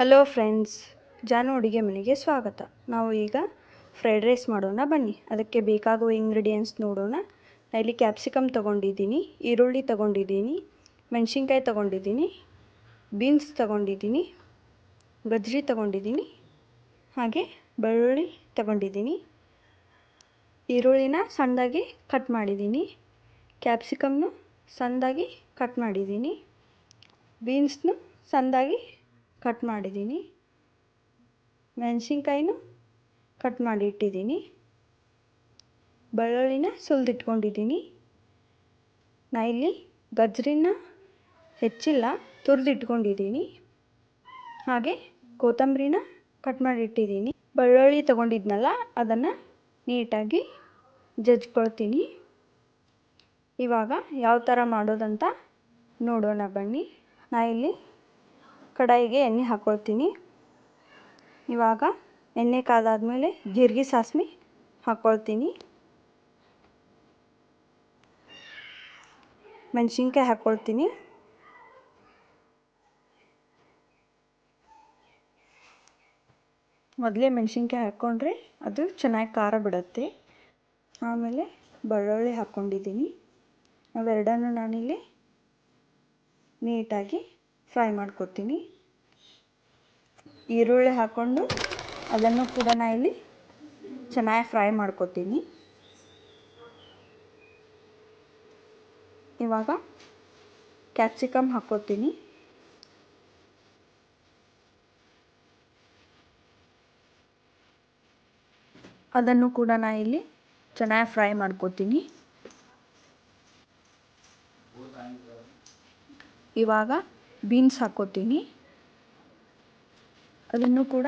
Hello friends ಜಾನು ಅಡುಗೆ ಮನೆಗೆ ಸ್ವಾಗತ. ನಾವು ಈಗ ಫ್ರೈಡ್ ರೈಸ್ ಮಾಡೋಣ ಬನ್ನಿ. ಅದಕ್ಕೆ ಬೇಕಾಗುವ ಇಂಗ್ರೀಡಿಯೆಂಟ್ಸ್ ನೋಡೋಣ. ನಾನು ಇಲ್ಲಿ ಕ್ಯಾಪ್ಸಿಕಮ್ ತೊಗೊಂಡಿದ್ದೀನಿ, ಈರುಳ್ಳಿ ತೊಗೊಂಡಿದ್ದೀನಿ, ಮೆಣಸಿನ್ಕಾಯಿ ತೊಗೊಂಡಿದ್ದೀನಿ ಬೀನ್ಸ್ ತೊಗೊಂಡಿದ್ದೀನಿ ಗಜ್ಜರಿ ತೊಗೊಂಡಿದ್ದೀನಿ, ಹಾಗೆ ಬೆಳ್ಳುಳ್ಳಿ ತೊಗೊಂಡಿದ್ದೀನಿ. ಈರುಳ್ಳಿನ ಸಣ್ಣದಾಗಿ ಕಟ್ ಮಾಡಿದ್ದೀನಿ. ಕ್ಯಾಪ್ಸಿಕಮ್ನು ಸಣ್ಣದಾಗಿ ಕಟ್ ಮಾಡಿದ್ದೀನಿ. ಬೀನ್ಸ್ನು ಸಣ್ಣದಾಗಿ ಕಟ್ ಮಾಡಿದ್ದೀನಿ. ಮೆಣಸಿನ್ಕಾಯಿನೂ ಕಟ್ ಮಾಡಿ ಇಟ್ಟಿದ್ದೀನಿ. ಬೆಳ್ಳುಳ್ಳಿನ ಸುಲಿದಿಟ್ಕೊಂಡಿದ್ದೀನಿ. ನಾ ಇಲ್ಲಿ ಗಜ್ರಿನ ಹೆಚ್ಚಿಲ್ಲ, ತುರಿದಿಟ್ಕೊಂಡಿದ್ದೀನಿ. ಹಾಗೆ ಕೊತ್ತಂಬರಿನ ಕಟ್ ಮಾಡಿ ಇಟ್ಟಿದ್ದೀನಿ. ಬೆಳ್ಳುಳ್ಳಿ ತೊಗೊಂಡಿದ್ನಲ್ಲ, ಅದನ್ನು ನೀಟಾಗಿ ಜಜ್ಕೊಳ್ತೀನಿ. ಇವಾಗ ಯಾವ ಥರ ಮಾಡೋದಂತ ನೋಡೋಣ ಬನ್ನಿ. ನಾ ಇಲ್ಲಿ ಕಡಾಯಿಗೆ ಎಣ್ಣೆ ಹಾಕ್ಕೊಳ್ತೀನಿ ಇವಾಗ ಎಣ್ಣೆ ಕಾದಾದಮೇಲೆ ಜೀರಿಗೆ ಸಾಸಿವೆ ಹಾಕ್ಕೊಳ್ತೀನಿ ಮೆಣಸಿನ್ಕಾಯಿ ಹಾಕ್ಕೊಳ್ತೀನಿ ಮೊದಲೇ ಮೆಣಸಿನ್ಕಾಯಿ ಹಾಕ್ಕೊಂಡ್ರೆ ಅದು ಚೆನ್ನಾಗಿ ಖಾರ ಬಿಡುತ್ತೆ. ಆಮೇಲೆ ಬೆಳ್ಳುಳ್ಳಿ ಹಾಕ್ಕೊಂಡಿದ್ದೀನಿ ಅವೆರಡನ್ನು ನಾನಿಲ್ಲಿ ನೀಟಾಗಿ ಫ್ರೈ ಮಾಡ್ಕೊತೀನಿ. ಈರುಳ್ಳಿ ಹಾಕ್ಕೊಂಡು ಅದನ್ನು ಕೂಡ ನಾ ಇಲ್ಲಿ ಚೆನ್ನಾಗಿ ಫ್ರೈ ಮಾಡ್ಕೊತೀನಿ. ಇವಾಗ ಕ್ಯಾಪ್ಸಿಕಮ್ ಹಾಕ್ಕೊತೀನಿ ಅದನ್ನು ಕೂಡ ನಾ ಇಲ್ಲಿ ಚೆನ್ನಾಗಿ ಫ್ರೈ ಮಾಡ್ಕೊತೀನಿ. ಇವಾಗ ಬೀನ್ಸ್ ಹಾಕ್ಕೋತೀನಿ. ಅದನ್ನು ಕೂಡ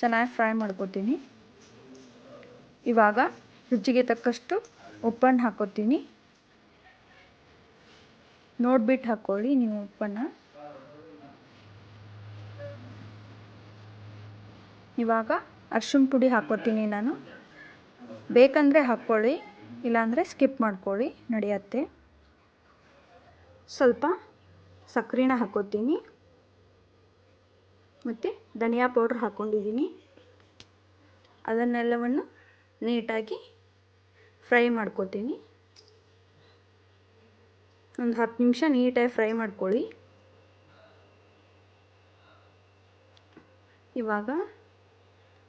ಚೆನ್ನಾಗಿ ಫ್ರೈ ಮಾಡ್ಕೊತೀನಿ. ಇವಾಗ ರುಚಿಗೆ ತಕ್ಕಷ್ಟು ಉಪ್ಪನ್ನು ಹಾಕ್ಕೋತೀನಿ. ನೋಡ್ಬಿಟ್ಟು ಹಾಕ್ಕೊಳ್ಳಿ ನೀವು ಉಪ್ಪನ್ನು. ಇವಾಗ ಅರ್ಶಿನ ಪುಡಿ ಹಾಕ್ಕೋತೀನಿ ನಾನು. ಬೇಕಂದರೆ ಹಾಕ್ಕೊಳ್ಳಿ, ಇಲ್ಲಾಂದರೆ ಸ್ಕಿಪ್ ಮಾಡ್ಕೊಳ್ಳಿ, ನಡೆಯತ್ತೆ. ಸ್ವಲ್ಪ ಸಕ್ಕರೆನ ಹಾಕ್ಕೋತೀನಿ ಮತ್ತು ಧನಿಯಾ ಪೌಡ್ರ್ ಹಾಕ್ಕೊಂಡಿದ್ದೀನಿ ಅದನ್ನೆಲ್ಲವನ್ನು ನೀಟಾಗಿ ಫ್ರೈ ಮಾಡ್ಕೋತೀನಿ. ಒಂದು ಹತ್ತು ನಿಮಿಷ ನೀಟಾಗಿ ಫ್ರೈ ಮಾಡ್ಕೊಳ್ಳಿ. ಇವಾಗ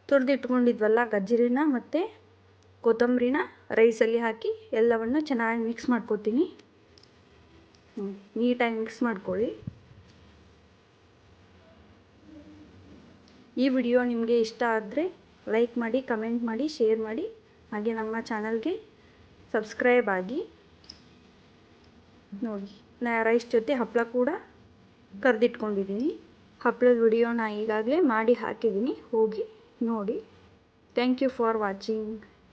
ತುರಿದಿಟ್ಕೊಂಡಿದ್ವಲ್ಲ ಗಜ್ಜರಿನ ಮತ್ತು ಕೊತ್ತಂಬರಿನ ರೈಸಲ್ಲಿ ಹಾಕಿ ಎಲ್ಲವನ್ನು ಚೆನ್ನಾಗಿ ಮಿಕ್ಸ್ ಮಾಡ್ಕೋತೀನಿ. ನೀಟಾಗಿ ಮಿಕ್ಸ್ ಮಾಡ್ಕೊಳ್ಳಿ. ಈ ವಿಡಿಯೋ ನಿಮಗೆ ಇಷ್ಟ ಆದರೆ ಲೈಕ್ ಮಾಡಿ ಕಮೆಂಟ್ ಮಾಡಿ ಶೇರ್ ಮಾಡಿ. ಹಾಗೆ ನಮ್ಮ ಚಾನಲ್ಗೆ ಸಬ್ಸ್ಕ್ರೈಬ್ ಆಗಿ. ನೋಡಿ, ನಾ ರೈಸ್ ಜೊತೆ ಹಪ್ಪಳ ಕೂಡ ಕರೆದಿಟ್ಕೊಂಡಿದ್ದೀನಿ ಹಪ್ಪಳದ ವಿಡಿಯೋ ನಾ ಈಗಾಗಲೇ ಮಾಡಿ ಹಾಕಿದ್ದೀನಿ ಹೋಗಿ ನೋಡಿ. Thank you for watching